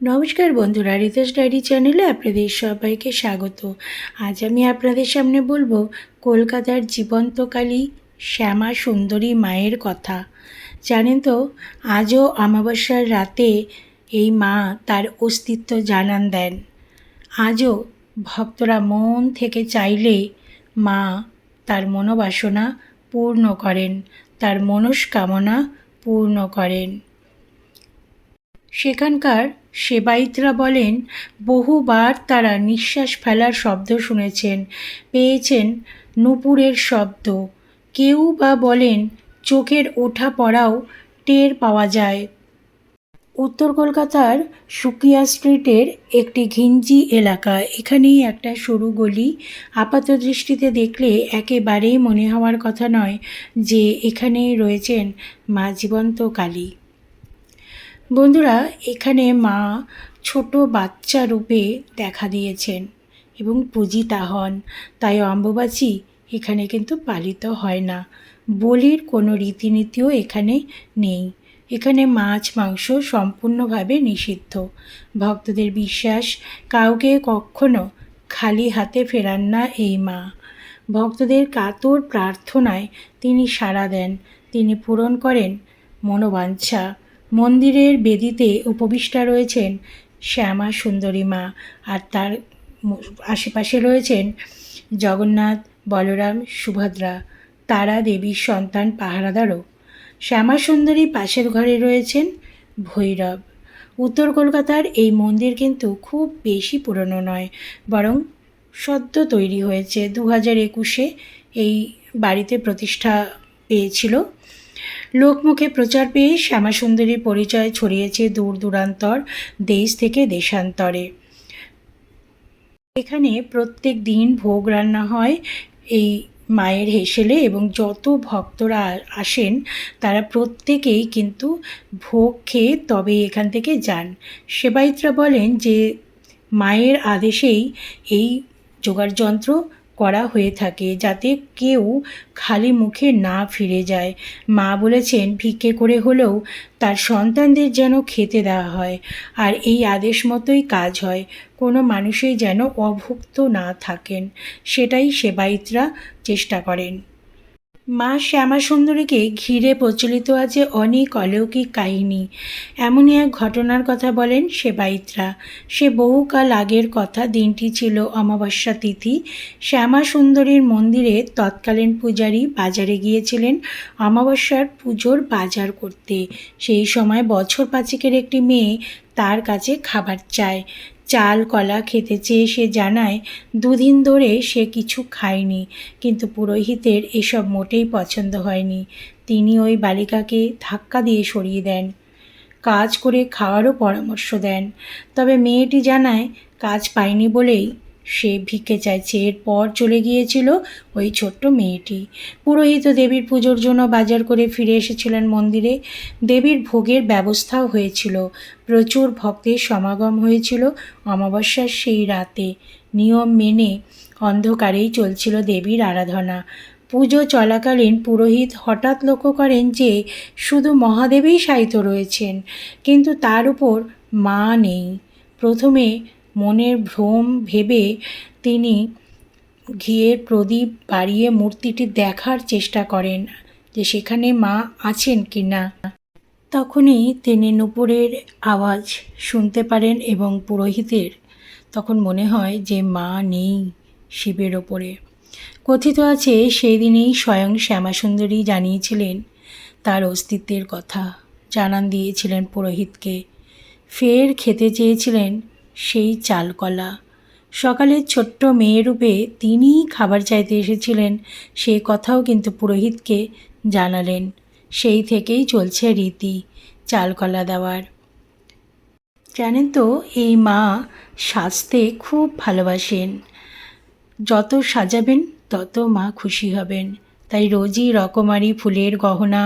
নমস্কার বন্ধুরা, রিতেশ ডায়েরি চ্যানেলে আপনাদের সবাইকে স্বাগত। আজ আমি আপনাদের সামনে বলব কলকাতার জীবন্তকালী শ্যামা সুন্দরী মায়ের কথা। জানেন তো, আজও অমাবস্যার রাতে এই মা তার অস্তিত্ব জানান দেন। আজও ভক্তরা মন থেকে চাইলে মা তার মনোবাসনা পূর্ণ করেন, তার মনস্কামনা পূর্ণ করেন। সেখানকার সেবায়িতরা বলেন, বহুবার তারা নিঃশ্বাস ফেলার শব্দ শুনেছেন। পেয়েছেন নুপুরের শব্দ। কেউ বা বলেন, চোখের ওঠা পড়াও টের পাওয়া যায়। উত্তর কলকাতার সুকিয়া স্ট্রিটের একটি ঘিঞ্জি এলাকা। এখানেই একটা সরু গলি। আপাত দৃষ্টিতে দেখলে একেবারেই মনে হওয়ার কথা নয় যে এখানেই রয়েছেন মা জীবন্ত কালী। বন্ধুরা, এখানে মা ছোট বাচ্চা রূপে দেখা দিয়েছেন এবং পূজিতা হন। তাই অম্বুবাচী এখানে কিন্তু পালিত হয় না। বলির কোনো রীতিনীতিও এখানে নেই। এখানে মাছ, মাংস সম্পূর্ণভাবে নিষিদ্ধ। ভক্তদের বিশ্বাস, কাউকে কখনো খালি হাতে ফেরান না এই মা। ভক্তদের কাতর প্রার্থনায় তিনি সাড়া দেন। তিনি পূরণ করেন মনোবাঞ্ছা। মন্দিরের বেদিতে উপবিষ্টা রয়েছেন শ্যামা সুন্দরী মা আর তার আশেপাশে রয়েছেন জগন্নাথ, বলরাম, সুভদ্রা, তারা দেবীর সন্তান, পাহারাদারও। শ্যামা সুন্দরী পাশের ঘরে রয়েছেন ভৈরব। উত্তর কলকাতার এই মন্দির কিন্তু খুব বেশি পুরনো নয়, বরং সদ্য তৈরি হয়েছে। দু হাজার একুশে এই বাড়িতে প্রতিষ্ঠা পেয়েছিল লোকমুখে প্রচার পেয়ে শ্যামাসুন্দরীর পরিচয় ছড়িয়েছে দূর দূরান্তর, দেশ থেকে দেশান্তরে। এখানে প্রত্যেক দিন ভোগ রান্না হয় এই মায়ের হেসেলে এবং যত ভক্তরা আসেন তারা প্রত্যেকেই কিন্তু ভোগ খেয়ে তবে এখান থেকে যান। সেবায়িতরা বলেন যে, মায়ের আদেশেই এই যোগাড় যন্ত্র করা হয়ে থাকে যাতে কেউ খালি মুখে না ফিরে যায়। মা বলেছেন, ভিক্ষে করে হলেও তার সন্তানদের যেন খেতে দেওয়া হয়। আর এই আদেশ মতোই কাজ হয়। কোনো মানুষই যেন অভুক্ত না থাকেন। সেটাই সেবায়িতরা চেষ্টা করেন। মা শ্যামা সুন্দরীকে ঘিরে প্রচলিত আছে অনেক অলৌকিক কাহিনী। এমনই এক ঘটনার কথা বলেন সেবায়িতরা। সে বহুকাল আগের কথা, দিনটি ছিল অমাবস্যা তিথি। শ্যামা সুন্দরীর মন্দিরে তৎকালীন পূজারী বাজারে গিয়েছিলেন অমাবস্যার পুজোর বাজার করতে। সেই সময় বছর পাঁচেকের একটি মেয়ে তার কাছে খাবার চায়। চাল, কলা খেতে চেয়ে সে জানায়, দুদিন ধরে সে কিছু খায়নি, কিন্তু পুরোহিতের এসব মোটেই পছন্দ হয়নি। তিনি ওই বালিকাকে ধাক্কা দিয়ে সরিয়ে দেন, কাজ করে খাওয়ারও পরামর্শ দেন। তবে মেয়েটি জানায়, কাজ পায়নি বলেই সে ভিক্ষে চাইছে। এরপর চলে গিয়েছিল ওই ছোট্ট মেয়েটি। পুরোহিত দেবীর পুজোর জন্য বাজার করে ফিরে এসেছিলেন মন্দিরে। দেবীর ভোগের ব্যবস্থাও হয়েছিল। প্রচুর ভক্তের সমাগম হয়েছিল অমাবস্যার সেই রাতে। নিয়ম মেনে অন্ধকারেই চলছিল দেবীর আরাধনা। পুজো চলাকালীন পুরোহিত হঠাৎ লক্ষ্য করেন যে শুধু মহাদেবেই সাহিত্য রয়েছেন, কিন্তু তার উপর মা নেই। প্রথমে মনের ভ্রম ভেবে তিনি ঘিয়ের প্রদীপ বাড়িয়ে মূর্তিটি দেখার চেষ্টা করেন যে সেখানে মা আছেন কি না। তখনই তিনি নুপুরের আওয়াজ শুনতে পারেন এবং পুরোহিতের তখন মনে হয় যে মা নেই শিবের ওপরে। কথিত আছে সেই দিনেই স্বয়ং শ্যামাসুন্দরী জানিয়েছিলেন তার অস্তিত্বের কথা। জানান দিয়েছিলেন পুরোহিতকে। ফের খেতে চেয়েছিলেন সেই চালকলা। সকালের ছোট্ট মেয়েরূপে তিনিই খাবার চাইতে এসেছিলেন, সে কথাও কিন্তু পুরোহিতকে জানালেন। সেই থেকেই চলছে রীতি চালকলা দেওয়ার। জানেন তো, এই মা সাজতে খুব ভালোবাসেন। যত সাজাবেন, তত মা খুশি হবেন। তাই রোজই রকমারি ফুলের গহনা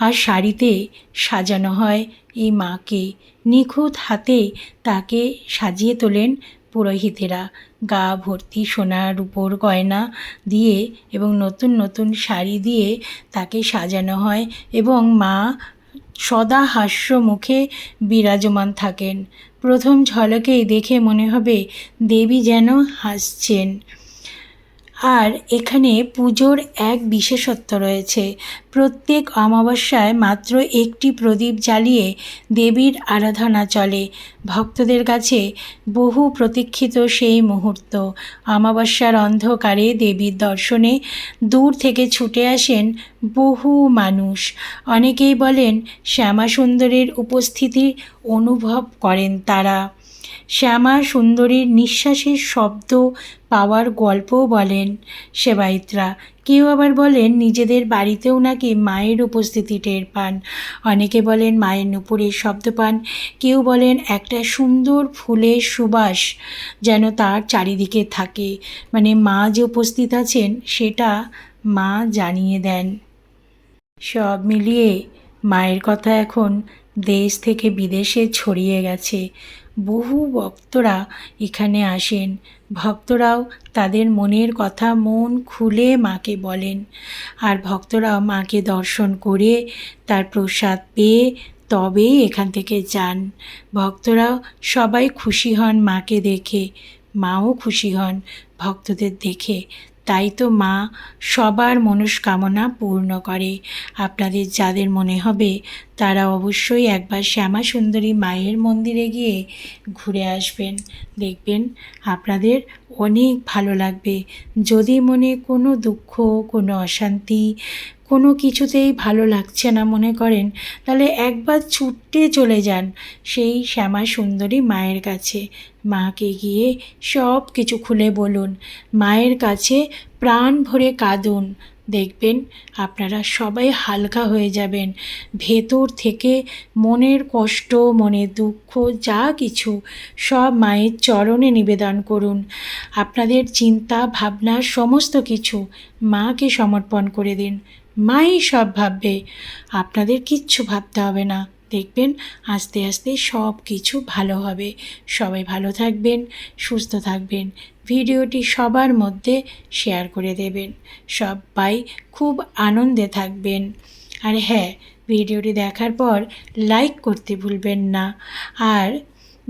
আর শাড়িতে সাজানো হয় এই মাকে। নিখুঁত হাতে তাকে সাজিয়ে তোলেন পুরোহিতেরা। গা ভর্তি সোনার উপর গয়না দিয়ে এবং নতুন নতুন শাড়ি দিয়ে তাকে সাজানো হয় এবং মা সদা হাস্য মুখে বিরাজমান থাকেন। প্রথম ঝলকেই দেখে মনে হবে দেবী যেন হাসছেন। আর এখানে পুজোর এক বিশেষত্ব রয়েছে। প্রত্যেক অমাবস্যায় মাত্র একটি প্রদীপ জ্বালিয়ে দেবীর আরাধনা চলে। ভক্তদের কাছে বহু প্রতীক্ষিত সেই মুহূর্ত। অমাবস্যার অন্ধকারে দেবীর দর্শনে দূর থেকে ছুটে আসেন বহু মানুষ। অনেকেই বলেন, শ্যামাসুন্দরের উপস্থিতি অনুভব করেন তারা। শ্যামা সুন্দরীর নিঃশ্বাসের শব্দ পাওয়ার গল্পও বলেন সেবায়িতরা কেউ আবার বলেন নিজেদের বাড়িতেও নাকি মায়ের উপস্থিতি টের পান। অনেকে বলেন মায়ের নুপুরের শব্দ পান। কেউ বলেন একটা সুন্দর ফুলের সুবাস যেন তার চারিদিকে থাকে। মানে মা যে উপস্থিত আছেন সেটা মা জানিয়ে দেন। সব মিলিয়ে মায়ের কথা এখন দেশ থেকে বিদেশে ছড়িয়ে গেছে। বহু ভক্তরা এখানে আসেন। ভক্তরাও তাদের মনের কথা মন খুলে মাকে বলেন আর ভক্তরাও মাকে দর্শন করে তার প্রসাদ পেয়ে তবেই এখান থেকে যান। ভক্তরাও সবাই খুশি হন মাকে দেখে। মাও খুশি হন ভক্তদের দেখে। তাই তো মা সবার মনস্কামনা পূর্ণ করে। আপনাদের যাদের মনে হবে, তারা অবশ্যই একবার শ্যামা সুন্দরী মায়ের মন্দিরে গিয়ে ঘুরে আসবেন। দেখবেন আপনাদের অনেক ভালো লাগবে। যদি মনে কোনো দুঃখ, কোনো অশান্তি কোনো কিছুতেই ভালো লাগছে না, মনে করেন। তাহলে একবার ছুটে চলে যান সেই শ্যামা সুন্দরী মায়ের কাছে। মাকে গিয়ে সব কিছু খুলে বলুন। মায়ের কাছে প্রাণ ভরে কাঁদুন। দেখবেন আপনারা সবাই হালকা হয়ে যাবেন। ভেতর থেকে মনের কষ্ট, মনের দুঃখ, যা কিছু, সব মায়ের চরণে নিবেদন করুন। আপনাদের চিন্তা, ভাবনা, সমস্ত কিছু মাকে সমর্পণ করে দিন। মাই সব ভাববে। আপনাদের কিচ্ছু ভাবতে হবে না। দেখবেন, আস্তে আস্তে সব কিছু ভালো হবে। সবাই ভালো থাকবেন, সুস্থ থাকবেন। ভিডিওটি সবার মধ্যে শেয়ার করে দেবেন। সবাই খুব আনন্দে থাকবেন। আর হ্যাঁ ভিডিওটি দেখার পর লাইক করতে ভুলবেন না। আর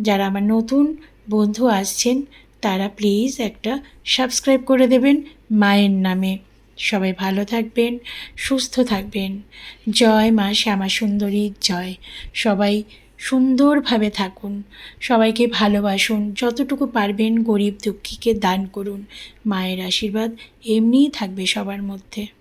যারা আমার নতুন বন্ধু আসছেন, তারা প্লিজ একটা সাবস্ক্রাইব করে দেবেন মায়ের নামে। সবাই ভালো থাকবেন, সুস্থ থাকবেন। জয় মা শ্যামা সুন্দরীর জয়। সবাই সুন্দরভাবে থাকুন। সবাইকে ভালোবাসুন। যতটুকু পারবেন গরিব দুঃখীকে দান করুন। মায়ের আশীর্বাদ এমনিই থাকবে সবার মধ্যে।